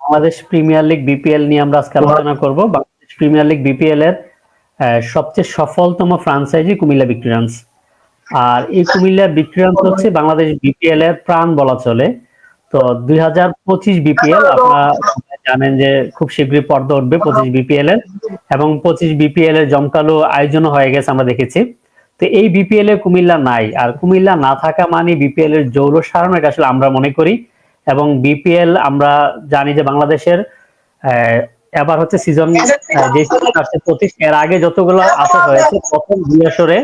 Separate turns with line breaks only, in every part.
Bangladesh premier league BPL নিয়ে আমরা আজকে আলোচনা করব। বাংলাদেশ প্রিমিয়ার লিগ বিপিএল এর সবচেয়ে সফলতম ফ্রাঞ্চাইজি কুমিল্লা ভিক্টোরিয়ান্স আর এই কুমিল্লা ভিক্টোরিয়ান্স হচ্ছে বাংলাদেশ বিপিএল এর প্রাণ বলা চলে। তো দুই হাজার পঁচিশ বিপিএল আপনারা জানেন যে খুব শীঘ্রই পর্দা উঠবে পঁচিশ বিপিএল এর এবং পঁচিশ বিপিএল এর জমকালো আয়োজনও হয়ে গেছে আমরা দেখেছি। তো এই বিপিএল এ কুমিল্লা নাই। আর কুমিল্লা না থাকা মানে বিপিএল এর জৌল সারানো এটা আসলে আমরা মনে করি। এবং বিপিএল আমরা জানি যে বাংলাদেশের এবার হচ্ছে সিজন যে আসছে এর আগে যতগুলো আসর হয়েছে, প্রথম দুই আসরে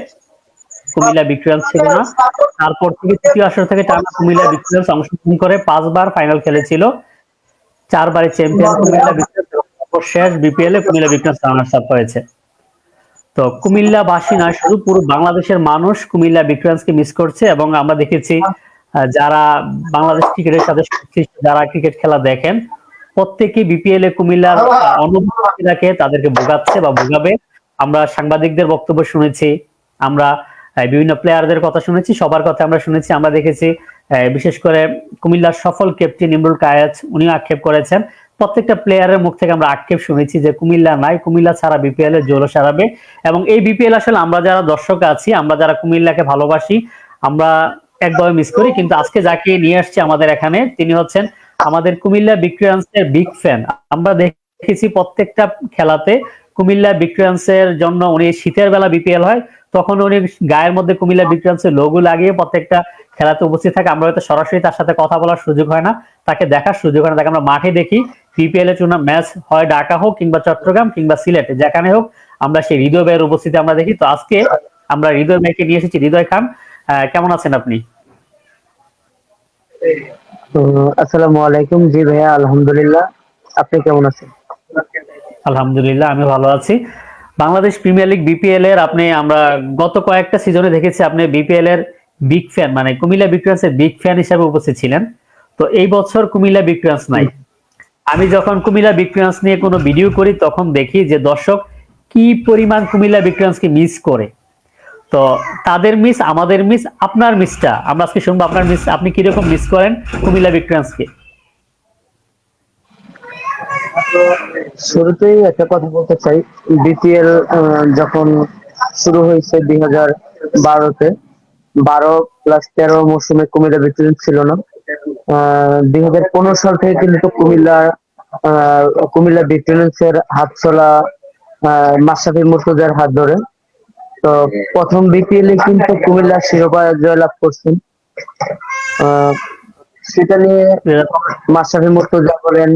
কুমিল্লা ভিক্টোরিয়ান্স ছিল না। তারপর থেকে তৃতীয় আসর থেকে টানা কুমিল্লা ভিক্টোরিয়ান্স অংশগ্রহণ করে পাঁচবার ফাইনাল খেলেছিল। চারবারে চ্যাম্পিয়ন কুমিল্লা তারপর শেষ বিপিএল এ কুমিল্লা ভিক্টোরিয়ান্স রানার্স আপ হয়েছে। তো কুমিল্লা বাসী নয় শুধু পুরো বাংলাদেশের মানুষ কুমিল্লা ভিক্টোরিয়ান্সকে মিস করছে এবং আমরা দেখেছি যারা বাংলাদেশ ক্রিকেটের সাথে যারা ক্রিকেট খেলা দেখেন প্রত্যেকেই বিপিএল এ কুমিল্লার আহ, অনুভূতিটাকে তাদেরকে ভোগাচ্ছে বা ভোগাবে। আমরা সাংবাদিকদের বক্তব্য শুনেছি আমরা বিভিন্ন প্লেয়ারদের কথা শুনেছি সবার কথা আমরা শুনেছি আমরা দেখেছি বিশেষ করে কুমিল্লার সফল ক্যাপ্টেন ইমরুল কায়াজ উনিও আক্ষেপ করেছেন। প্রত্যেকটা প্লেয়ারের মুখ থেকে আমরা আক্ষেপ শুনেছি যে কুমিল্লা নাই। কুমিল্লা ছাড়া বিপিএল এর জোর সারাবে এবং এই বিপিএল আসলে আমরা যারা দর্শক আছি, আমরা যারা কুমিল্লাকে ভালোবাসি, আমরা একভাবে মিস করি। কিন্তু আজকে যাকে নিয়ে আসছি আমাদের এখানে, তিনি হচ্ছেন আমাদের কুমিল্লা ভিক্টোরিয়ান্সের বিগ ফ্যান আমরা দেখেছি প্রত্যেকটা খেলাতে কুমিল্লা ভিক্টোরিয়ান্সের জন্য উনি শীতের বেলা বিপিএল হয়। তখন উনি গায়ের মধ্যে কুমিল্লা ভিক্টোরিয়ান্সের লোগো লাগিয়ে প্রত্যেকটা খেলাতে উপস্থিত থাকে। আমরা হয়তো সরাসরি তার সাথে কথা বলার সুযোগ হয় না। তাকে দেখার সুযোগ হয় না। তাকে আমরা মাঠে দেখি। বিপিএল এর টুর্না ম্যাচ হয় ঢাকা হোক কিংবা চট্টগ্রাম কিংবা সিলেট যেখানে হোক আমরা সেই হৃদয় ভাইয়ের উপস্থিতি আমরা দেখি। তো আজকে আমরা হৃদয় ভাইকে নিয়ে এসেছি। হৃদয় খান কেমন আছেন আপনি?
আসসালামু আলাইকুম। জি ভাইয়া আলহামদুলিল্লাহ। আপনি কেমন আছেন?
আলহামদুলিল্লাহ আমি ভালো আছি। বাংলাদেশ প্রিমিয়ার লিগ বিপিএল এর আপনি আমরা গত কয়েকটা সিজনে দেখেছি, আপনি বিপিএল এর বিগ ফ্যান মানে কুমিল্লা ভিক্টোরিয়ান্স এর বিগ ফ্যান হিসেবে উপস্থিত ছিলেন। তো এই বছর কুমিল্লা ভিক্টোরিয়ান্স নাই। আমি যখন কুমিল্লা ভিক্টোরিয়ান্স নিয়ে কোনো ভিডিও করি, তখন দেখি যে দর্শক কি পরিমাণ কুমিল্লা ভিক্টোরিয়ান্সকে মিস করে। তো তাদের মিস আমাদের মিস আপনার মিসটা আমরা আজকে শুনব আপনার মিস আপনি কীরকম মিস করেন কুমিল্লা ভিক্টোরিয়ান্সকে
শুরুতেই একটা কথা বলতে চাই। বিপিএল যখন শুরু হয়েছে দুই হাজার বারোতে, বারো প্লাস তেরো মৌসুমে কুমিল্লা ভিক্টোরিয়ান্স ছিল না। দুই হাজার পনেরো সাল থেকে কিন্তু কুমিল্লা কুমিল্লা ভিক্টোরিয়ান্সের হাত চলা মাসাফি মুর্তজার হাত ধরে। তো প্রথম বিপিএল এ কিন্তু কুমিল্লা শিরোপা জয়লাভ করছেন। সেটা নিয়ে মাশরাফি মুর্তজা বলেন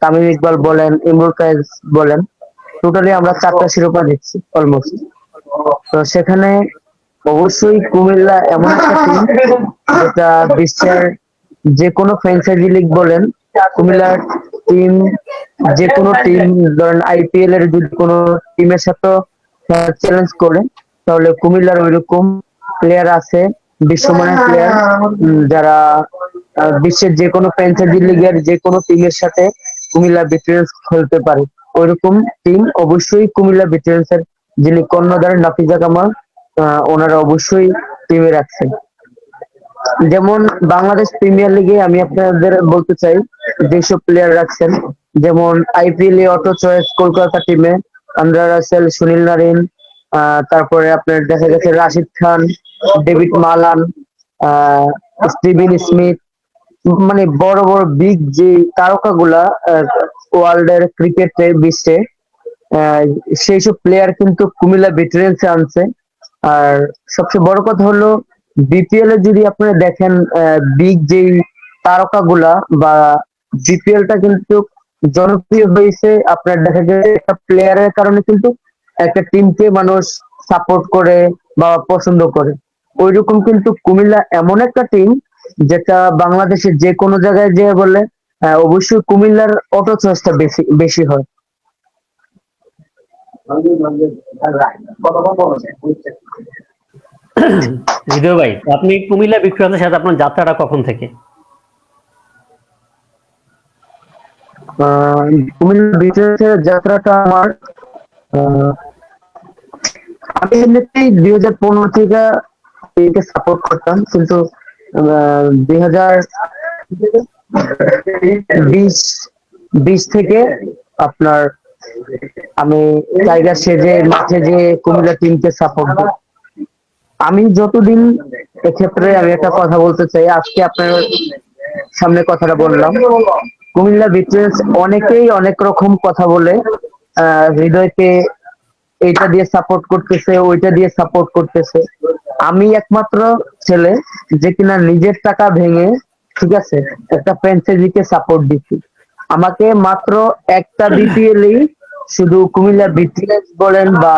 তামিম ইকবাল বলেন, ইমরুল কায়েস বলেন টোটালি আমরা চারটা শিরোপা দিচ্ছি অলমোস্ট তো সেখানে অবশ্যই কুমিল্লা এমন একটা টিম যেটা বিশ্বের যে কোনো ফ্র্যাঞ্চাইজি লিগ বলেন, কুমিল্লার টিম যে কোনো টিম ধরেন আইপিএল এর যদি কোনো টিমের সাথে চ্যালেঞ্জ করে, তাহলে কুমিল্লার ওইরকম প্লেয়ার আছে বিশ্বমানের প্লেয়ার যারা বিশ্বের যে কোনো ফ্র্যাঞ্চাইজি লিগের যে কোনো টিমের সাথে কুমিল্লা ভিক্টোরিয়ান্স খেলতে পারে। ওইরকম টিম অবশ্যই কুমিল্লা ভিক্টোরিয়ান্স এর যিনি কর্ণধার নাফিজা কামাল ওনারা অবশ্যই টিমে রাখছেন। যেমন বাংলাদেশ প্রিমিয়ার লিগে আমি আপনাদের বলতে চাই যেসব প্লেয়ার রাখছেন যেমন আইপিএল এ অটো চয়েস কলকাতা টিমে আন্দ্রা রাসেল সুনীল নারিন আহ, তারপরে আপনার দেখা গেছে Rashid Khan David Malan Steven Smith মানে বড় বড় বিগ যে তারকাগুলা ওয়ার্ল্ড এর ক্রিকেটে বিশ্বে সেই সব প্লেয়ার কিন্তু কুমিল্লা ভিক্টোরিয়ান্স আনছে। আর সবচেয়ে বড় কথা হলো বিপিএল এ যদি আপনারা দেখেন বিগ যেই তারকাগুলা বা বিপিএল টা কিন্তু জনপ্রিয় হয়েছে, আপনার দেখা যায় একটা প্লেয়ারের কারণে কিন্তু একটা টিমকে মানুষ সাপোর্ট করে বা পছন্দ করে। ওইরকম কিন্তু কুমিল্লা এমন একটা টিম যেটা বাংলাদেশের যে কোনো জায়গায় যে বলে অবশ্যই কুমিল্লার অটো চয়েসটা বেশি বেশি হয়।
হৃদয় ভাই আপনি কুমিল্লা ভিক্টোরিয়ান্সের সাথে আপনার যাত্রাটা কখন থেকে?
কুমিল্লা বিজয়ের যাত্রাটা আমার আহ, আমি এমনিতেই দুই হাজার পনেরো থেকে সাপোর্ট করতাম, কিন্তু দুই হাজার বিশ বিশ থেকে আপনার আমি টাইগার সেজে, মাঠে যে কুমিল্লা টিমকে সাপোর্ট আমি যতদিন এক্ষেত্রে আমি একটা কথা বলতে চাই, আজকে আপনার সামনে কথাটা বললাম। কুমিল্লা বিট্রেন্স অনেকেই অনেক রকম কথা বলে হৃদয়কে এইটা দিয়ে সাপোর্ট করতেছে, ওইটা দিয়ে সাপোর্ট করতেছে। আমি একমাত্র ছেলে যে কিনা নিজের টাকা ভেঙে, ঠিক আছে, একটা ফ্র্যাঞ্চাইজিকে সাপোর্ট দিচ্ছি। আমাকে মাত্র একটা বিপিএলই শুধু কুমিল্লা বিট্রিয়েন্স বলেন বা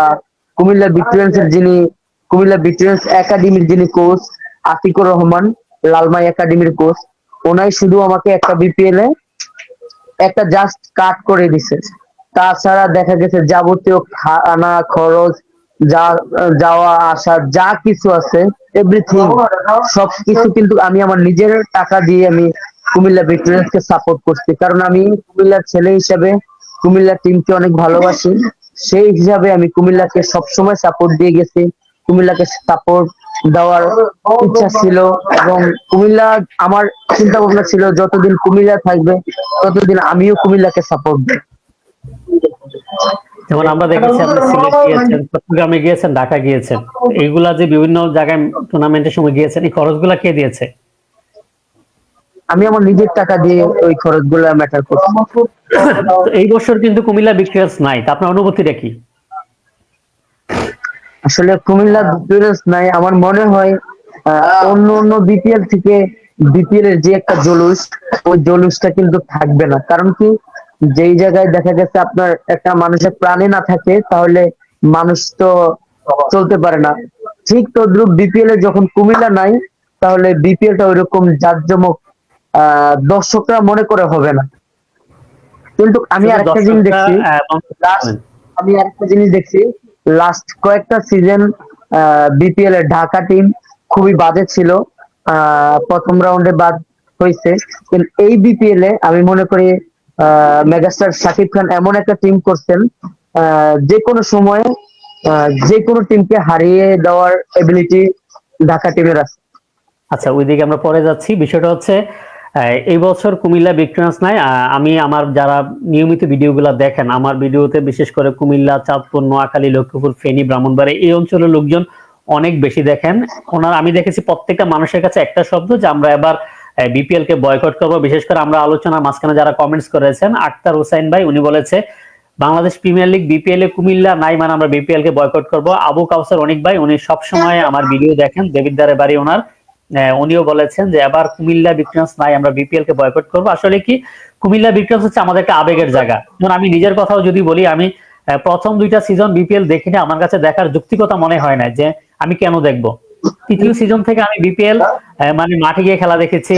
কুমিল্লা বিট্রিয়েন্সের যিনি, কুমিল্লা বিট্রিয়েন্স একাডেমির যিনি কোচ আতিকুর রহমান, লালমাই একাডেমির কোচ ওনাই শুধু আমাকে একটা বিপিএল এ একটা জাস্ট কাট করে দিছে। তাছাড়া দেখা গেছে যাবতীয় খানা, খরচ যা, যাওয়া, আসা, যা কিছু আছে এভরিথিং সব কিছু কিন্তু আমি আমার নিজের টাকা দিয়ে আমি কুমিল্লা ভিক্টোরিয়ান্স কে সাপোর্ট করছি। কারণ আমি কুমিল্লার ছেলে হিসেবে কুমিল্লা টিমকে অনেক ভালোবাসি। সেই হিসাবে আমি কুমিল্লাকে সবসময় সাপোর্ট দিয়ে গেছি। কুমিল্লাকে সাপোর্ট দেওয়ার ইচ্ছা ছিল এবং কুমিল্লা আমার চিন্তা ভাবনা ছিল যতদিন কুমিল্লা থাকবে, ততদিন আমিও কুমিল্লাকে সাপোর্ট দেব।
যেমন আমরা দেখেছি আপনি সিলেট গিয়েছেন চট্টগ্রামে গিয়েছেন ঢাকা গিয়েছেন। এইগুলা যে বিভিন্ন জায়গায় টুর্নামেন্টের সময় গিয়েছেন এই খরচগুলা কে দিয়েছে?
আমি আমার নিজের টাকা দিয়ে ওই খরচগুলো ম্যাটার করছি।
এই বছর কিন্তু কুমিল্লা বিক্রিয়াস নাই তা আপনার অনুভূতিটা কি?
আসলে কুমিল্লা বিপিএল নাই আমার মনে হয় অন্য অন্য বিপিএল থেকে বিপিএল এর যে একটা জলুস ওই জলুসটা কিন্তু থাকবে না। কারণ কি যেই জায়গায় দেখা গেছে আপনার একটা মানুষের প্রাণে না থাকে তাহলে মানুষ তো চলতে পারে না। ঠিক তদ্রুপ বিপিএল এ যখন কুমিল্লা নাই তাহলে বিপিএল টা ওইরকম জাঁকজমক দর্শকরা মনে করে হবে না। কিন্তু আমি আরেকটা জিনিস দেখছি। আমি আরেকটা জিনিস দেখছি। লাস্ট কয়েকটা সিজন বিপিএল এর ঢাকা টিম খুবই বাজে ছিল। আহ, প্রথম রাউন্ডে বাদ হয়েছে কিন্তু এই বিপিএল এ আমি মনে করি মেগাস্টার শাকিব খান এমন একটা টিম করছেন যে কোনো সময়ে যে কোনো টিমকে হারিয়ে দেওয়ার এবিলিটি ঢাকা টিমের আছে।
আচ্ছা ওইদিকে আমরা পরে যাচ্ছি। বিষয়টা হচ্ছে এই বছর কুমিল্লা বিক্রিয়ান্স নাই। আমি আমার যারা নিয়মিত ভিডিওগুলো দেখেন, আমার ভিডিওতে বিশেষ করে কুমিল্লা, চাঁদপুর, নোয়াখালী, লক্ষ্মীপুর, ফেনী, ব্রাহ্মণবাড়ি, এই অঞ্চলের লোকজন অনেক বেশি দেখেন। ওনার, আমি দেখেছি প্রত্যেকটা মানুষের কাছে একটা শব্দ যে আমরা এবার বিপিএল কে বয়কট করব। বিশেষ করে আমরা আলোচনার মাঝখানে যারা কমেন্টস করেছেন, আক্তার হুসাইন ভাই, উনি বলেছে, বাংলাদেশ প্রিমিয়ার লিগ বিপিএল এ কুমিল্লা নাই মানে আমরা বিপিএল কে বয়কট করব। আবু কাউসার অনেক ভাই, উনি সবসময় আমার ভিডিও দেখেন দেবিদ্দারের বাড়ি ওনার। উনিও বলেছেন যে, এবার কুমিল্লা বিক্রিয়ান্স নাই, আমরা বিপিএল কে বয়কট করব। আসলে কি, কুমিল্লা বিক্রিয়ান্স হচ্ছে আমাদের একটা আবেগের জায়গা। যেমন আমি নিজের কথাও যদি বলি, আমি প্রথম দুইটা সিজন বিপিএল দেখিনি, আমার কাছে দেখার যুক্তিকতা মনে হয় না যে, আমি কেন দেখব? তৃতীয় সিজন থেকে আমি বিপিএল মানে মাঠে গিয়ে খেলা দেখেছি।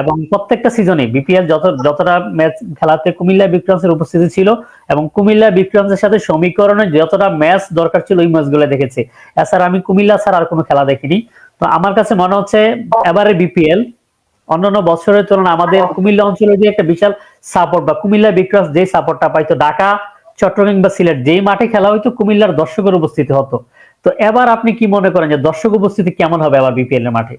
এবং প্রত্যেকটা সিজনে বিপিএল যত যতটা ম্যাচ খেলাতে কুমিল্লা বিক্রমসের উপস্থিতি ছিল এবং কুমিল্লা বিক্রমসের সাথে সমীকরণে যতটা ম্যাচ দরকার ছিল ওই ম্যাচগুলো দেখেছি। এছাড়া আমি কুমিল্লা ছাড়া আর কোনো খেলা দেখিনি। তো আমার কাছে মনে হচ্ছে এবারে বিপিএল অন্যান্য বছরের তুলনায় আমাদের কুমিল্লা অঞ্চলে যে একটা বিশাল সাপোর্ট বা কুমিল্লা বিক্রস যে সাপোর্টটা পাইতো ঢাকা চট্টগ্রাম বা সিলেট যেই মাঠে খেলা হইতো কুমিল্লার দর্শকের উপস্থিতি হতো। তো এবার আপনি কি মনে করেন যে দর্শক উপস্থিতি কেমন হবে আবার বিপিএল এর মাঠে?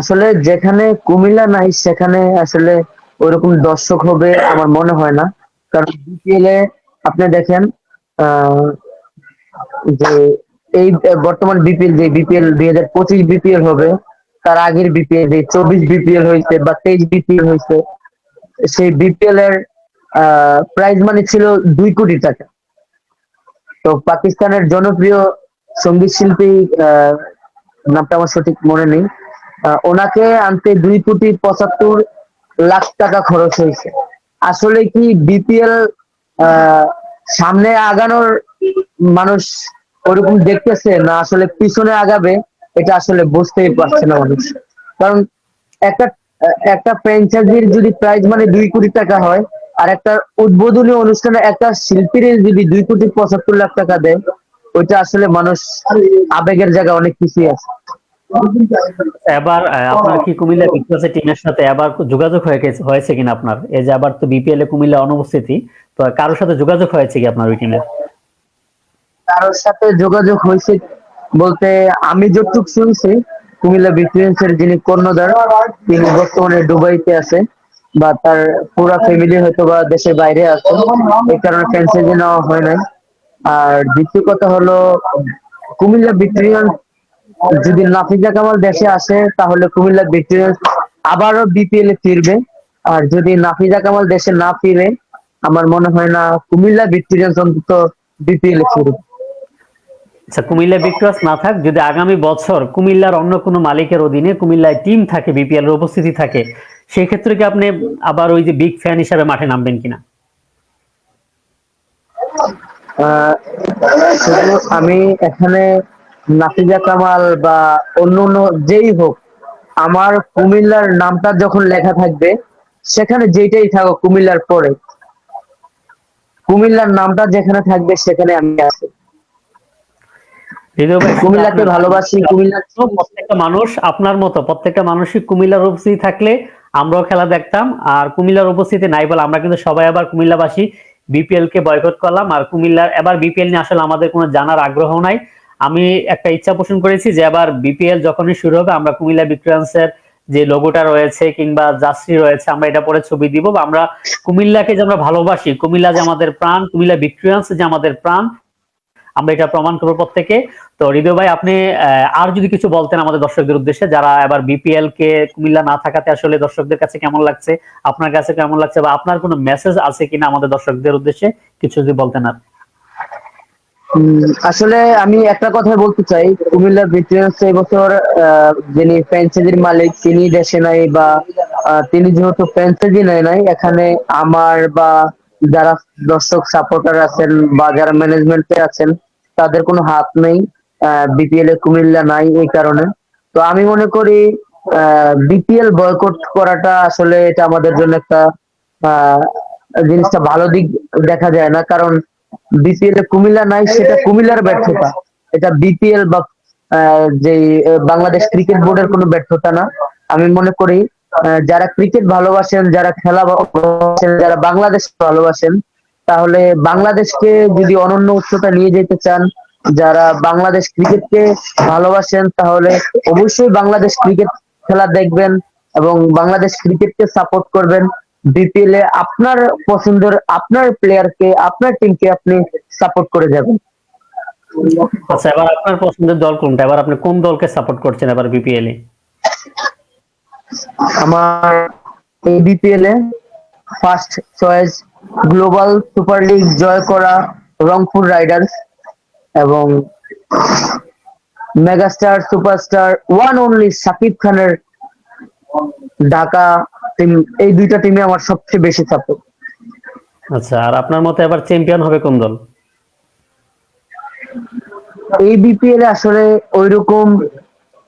আসলে যেখানে কুমিল্লা নাই, সেখানে আসলে ওইরকম দর্শক হবে আমার মনে হয় না। কারণ বিপিএল এ আপনি দেখেন যে এই বর্তমান বিপিএল যে বিপিএল দুই হাজার পঁচিশ বিপিএল হবে, তার আগের বিপিএল যে চব্বিশ বিপিএল হয়েছে বা তেইশ বিপিএল হয়েছে, সেই বিপিএল এর প্রাইজ মানি ছিল দুই কোটি টাকা। তো পাকিস্তানের জনপ্রিয় সংগীত শিল্পী নামটা আমার সঠিক মনে নেই। ওনাকে আনতে দুই কোটি পঁচাত্তর লাখ টাকা খরচ হয়েছে। আসলে কি বিপিএল সামনে আগানোর মানুষ ওরকম দেখতেছে না আসলে পিছনে আগাবে? এটা আসলে বুঝতেই পারছে না মানুষ। কারণ একটা একটা ফ্র্যাঞ্চাইজির যদি প্রাইজ মানে দুই কোটি টাকা হয় আর একটা উদ্বোধনী অনুষ্ঠানে একটা শিল্পীর যদি দুই কোটি পঁচাত্তর লাখ টাকা দেয় ওইটা আসলে মানুষ আবেগের জায়গা অনেক কিছুই আছে।
এবার আপনার কি কুমিল্লা বিক্রসের টিমের সাথে এবার যোগাযোগ হয়ে হয়েছে কিনা আপনার? এই যে আবার তো বিপিএল এ কুমিল্লা অনুপস্থিতি তো কারোর সাথে যোগাযোগ হয়েছে কি আপনার ওই টিমের
কারোর সাথে যোগাযোগ হয়েছে বলতে আমি যতটুকু শুনছি কুমিল্লা ভিক্টোরিয়ান্সের যিনি কর্ণধার তিনি বর্তমানে দুবাইতে আছে বা তার পুরো ফ্যামিলি হয়তো বা দেশের বাইরে আছে। এই কারণে ফ্র্যাঞ্চাইজি নেওয়া হয় নাই। আর দ্বিতীয় কথা হলো, কুমিল্লা ভিক্টোরিয়ান্স যদি নাফিজা কামাল দেশে আসে, তাহলে কুমিল্লা ভিক্টোরিয়ান্স আবারও বিপিএল এ ফিরবে। আর যদি নাফিজা কামাল দেশে না ফিরে, আমার মনে হয় না কুমিল্লা ভিক্টোরিয়ান্স অন্তত বিপিএল এ ফিরবে
আচ্ছা কুমিল্লা ভিক্টোরিয়াস না থাক, যদি আগামী বছর কুমিল্লার অন্য কোনো মালিকের অধীনে কুমিল্লায় টিম থাকে বিপিএল এর উপস্থিতি থাকে সেই ক্ষেত্রে কি আপনি আবার ওই যে বিগ ফ্যান হিসাবে মাঠে নামবেন কিনা?
আমি এখানে নাফিজা কামাল বা অন্য অন্য যেই হোক, আমার কুমিল্লার নামটা যখন লেখা থাকবে, সেখানে যেটাই থাকুক কুমিল্লার পরে, কুমিল্লার নামটা যেখানে থাকবে সেখানে আমি আছি। কুমিল্লাকে ভালোবাসি কুমিল্লা।
প্রত্যেকটা মানুষ আপনার মতো প্রত্যেকটা মানুষই কুমিল্লার উপস্থিতি থাকলে আমরাও খেলা দেখতাম। আর কুমিল্লার উপস্থিতি নাই বলে আমরা কিন্তু সবাই আবার কুমিল্লাবাসী বিপিএল কে বয়কট করলাম। আর কুমিল্লার এবার বিপিএল নিয়ে আসলে আমাদের কোনো জানার আগ্রহ নাই। আমি একটা ইচ্ছা পোষণ করেছি যে এবার বিপিএল যখনই শুরু হবে আমরা কুমিল্লা ভিক্টোরিয়ান্সের যে লোগোটা রয়েছে কিংবা জার্সি রয়েছে আমরা এটা পরে ছবি দিব। বা আমরা কুমিল্লাকে যে আমরা ভালোবাসি কুমিল্লা যে আমাদের প্রাণ কুমিল্লা ভিক্টোরিয়ান্স যে আমাদের প্রাণ আমরা এটা প্রমাণ করব প্রত্যেকে। তো হৃদয় ভাই আপনি আর যদি কিছু বলতেন আমাদের দর্শকদের উদ্দেশ্যে যারা এবার বিপিএল কে কুমিল্লা না থাকাতে আসলে দর্শকদের কাছে কেমন লাগছে আপনার কাছে কেমন লাগছে বা আপনার কোনো মেসেজ আছে কিনা আমাদের দর্শকদের উদ্দেশ্যে কিছু যদি বলতেন আর।
আসলে আমি একটা কথাই বলতে চাই কুমিল্লা ভিক্টোরিয়ান্স এই বছর আহ, যিনি ফ্র্যাঞ্চাইজির মালিক তিনি দেশে নাই বা তিনি যেহেতু ফ্র্যাঞ্চাইজি নেয় নাই এখানে আমার বা যারা দর্শক সাপোর্টার আছেন বা যারা ম্যানেজমেন্টে আছেন তাদের কোনো হাত নেই বিপিএল এ কুমিল্লা নাই এই কারণে। তো আমি মনে করি বিপিএল বয়কট করাটা আসলে এটা আমাদের জন্য একটা জিনিসটা ভালো দিক দেখা যায় না। কারণ বিপিএল এ কুমিল্লা নাই, সেটা কুমিল্লার ব্যর্থতা। এটা বিপিএল বা যে বাংলাদেশ ক্রিকেট বোর্ডের কোনো ব্যর্থতা না। আমি মনে করি যারা ক্রিকেট ভালোবাসেন, যারা খেলা ভালোবাসেন, যারা বাংলাদেশ ভালোবাসেন তাহলে বাংলাদেশকে যদি অনন্য উচ্চতা নিয়ে যেতে চান যারা বাংলাদেশ ক্রিকেটকে ভালোবাসেন তাহলে অবশ্যই বাংলাদেশ ক্রিকেট খেলা দেখবেন এবং বাংলাদেশ ক্রিকেটকে সাপোর্ট করবেন। বিপিএল এ আপনার পছন্দের আপনার প্লেয়ারকে আপনার টিমকে আপনি সাপোর্ট করে যাবেন।
আচ্ছা এবার আপনার পছন্দের দল কোনটা? এবার আপনি কোন দলকে সাপোর্ট করছেন এবার বিপিএল এ?
আমার এই বিপিএল এ first choice global super league জয় করা রংপুর রাইডার্স এবং megastar superstar one only Sakib খানের ঢাকা টিম এই দুইটা টিমে আমার সবচেয়ে বেশি সাপোর্ট
আচ্ছা আর আপনার মতে এবার চ্যাম্পিয়ন হবে কোন দল?
এই বিপিএল আসলে ওইরকম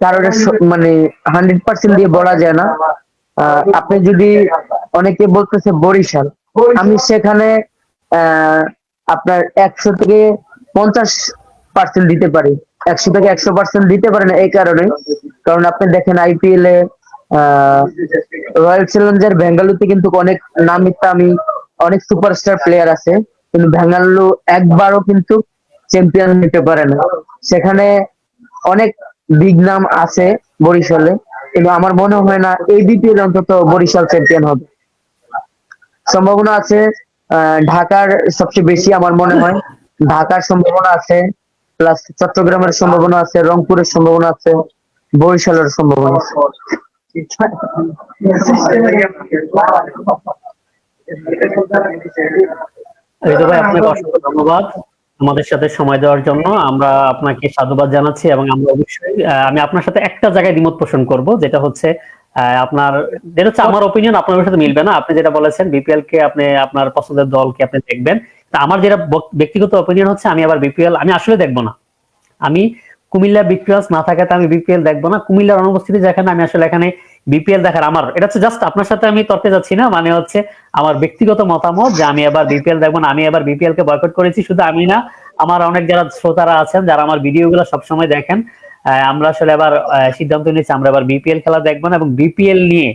কারোর মানে হান্ড্রেড পার্সেন্ট দিয়ে বলা যায় না। আপনি যদি অনেকে বলতেছে বরিশাল আমি সেখানে আপনার একশো থেকে পঞ্চাশ পার্সেন্ট দিতে পারি। একশো থেকে একশো পার্সেন্ট দিতে পারে না এই কারণে। কারণ আপনি দেখেন আইপিএল এ রয়্যাল চ্যালেঞ্জার বেঙ্গালুরুতে কিন্তু অনেক নামি দামি অনেক সুপারস্টার প্লেয়ার আছে। কিন্তু বেঙ্গালুরু একবারও কিন্তু চ্যাম্পিয়ন নিতে পারে না। সেখানে অনেক বিগ নাম আছে বরিশালে। কিন্তু আমার মনে হয় না এই বিপিএল অন্তত বরিশাল চ্যাম্পিয়ন হবে। সম্ভাবনা আছে ঢাকার সবচেয়ে বেশি আমার মনে হয়। ঢাকার সম্ভাবনা আছে প্লাস চট্টগ্রামের সম্ভাবনা আছে, রংপুরের সম্ভাবনা আছে, বরিশালের সম্ভাবনা আছে।
ধন্যবাদ আমাদের সাথে সময় দেওয়ার জন্য। আমরা আপনাকে সাধুবাদ জানাচ্ছি এবং আমরা অবশ্যই আমি আপনার সাথে একটা জায়গায় দ্বিমত পোষণ করব, যেটা হচ্ছে আপনার হচ্ছে আমার আপনার সাথে মিলবে না। আপনি যেটা বলেছেন বিপিএল কে আপনি, আপনার পছন্দের আপনি দেখবেন। আমার যেটা ব্যক্তিগত হচ্ছে, আমি আবার বিপিএল আমি আসলে না। আমি কুমিল্লা না আমি বিপিএল না। কুমিল্লার অনুপস্থিতি যেখানে, আমি আসলে এখানে বিপিএল দেখার আমার, এটা হচ্ছে জাস্ট আপনার সাথে আমি তর্কে যাচ্ছি না মানে হচ্ছে আমার ব্যক্তিগত মতামত যে আমি এবার বিপিএল দেখব না, আমি এবার বিপিএল কে বয়কট করেছি। শুধু আমি না, আমার অনেক যারা শ্রোতারা আছেন, যারা আমার ভিডিও ভিডিওগুলো সবসময় দেখেন আমরা আসলে এবার সিদ্ধান্ত নিয়েছি আমরা এবার বিপিএল খেলা দেখব না এবং বিপিএল নিয়ে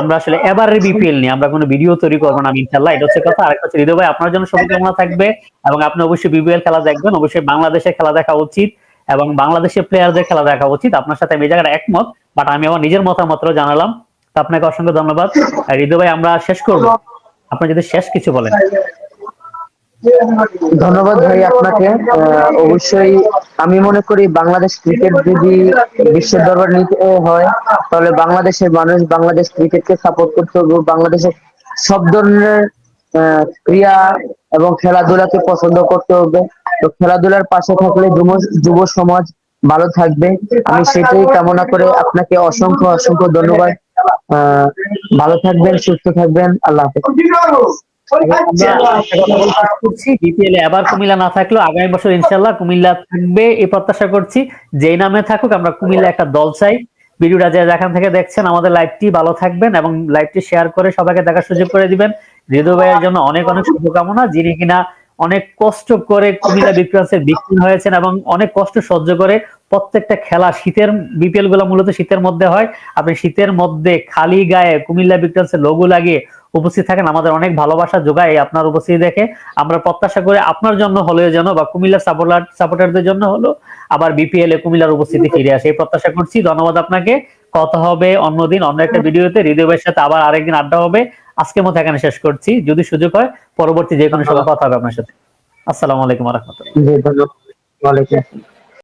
আমরা আসলে এবারের বিপিএল নিয়ে আমরা কোনো ভিডিও তৈরি করব না ইনশাল্লাহ এটা হচ্ছে কথা। আরেকটা হচ্ছে হৃদয় ভাই, আপনার জন্য শুভকামনা থাকবে এবং আপনি অবশ্যই বিপিএল খেলা দেখবেন। অবশ্যই বাংলাদেশের খেলা দেখা উচিত এবং বাংলাদেশের প্লেয়ারদের খেলা দেখা উচিত। আপনার সাথে আমি জায়গাটা একমত বাট আমি আমার নিজের মতামত জানালাম। তো আপনাকে অসংখ্য ধন্যবাদ। হৃদয় ভাই, আমরা শেষ করব। আপনি যদি শেষ কিছু বলেন।
ধন্যবাদ ভাই আপনাকে। অবশ্যই আমি মনে করি বাংলাদেশ ক্রিকেট যদি বিশ্বের দরবার নিতে হয় তাহলে বাংলাদেশের মানুষ বাংলাদেশ ক্রিকেটকে সাপোর্ট করতে হবে। বাংলাদেশের সব ধরনের ক্রিয়া এবং খেলাধুলাকে পছন্দ করতে হবে। তো খেলাধুলার পাশে থাকলে যুব সমাজ ভালো থাকবে। আমি সেটাই কামনা করে আপনাকে অসংখ্য অসংখ্য ধন্যবাদ। আহ, ভালো থাকবেন সুস্থ থাকবেন। আল্লাহ হাফেজ।
করছি। আমাদের লাইভটি ভালো থাকবেন এবং লাইভটি শেয়ার করে সবাইকে দেখার সুযোগ করে দিবেন। ভাইয়ের জন্য অনেক অনেক শুভকামনা, যিনি কিনা অনেক কষ্ট করে কুমিল্লা বিক্রান্সের বিক্রি হয়েছেন এবং অনেক কষ্ট সহ্য করে প্রত্যেকটা খেলা শীতের বিপিএলগুলো মূলত শীতের মধ্যে হয়। আপনি শীতের মধ্যে খালি গায়ে কুমিল্লা বিক্রান্সের লোগো লাগিয়ে উপস্থিত থাকেন। আমাদের অনেক ভালোবাসা যোগায় আপনার উপস্থিতি দেখে। আমরা প্রত্যাশা করি আপনার জন্য হলেও যেন বা কুমিল্লা সাপোর্টার সাপোর্টারদের জন্য হলো আবার বিপিএল এ কুমিল্লার উপস্থিতি ফিরে আসে। এই প্রত্যাশা করছি। ধন্যবাদ আপনাকে। কথা হবে অন্যদিন অন্য একটা ভিডিওতে। হৃদয়ের সাথে আবার আরেকদিন আড্ডা হবে। আজকে মতো এখানে শেষ করছি। যদি সুযোগ হয় পরবর্তী যে কোনো সময় কথা হবে আপনার সাথে। আসসালামু আলাইকুম রহমতুল্লাহ।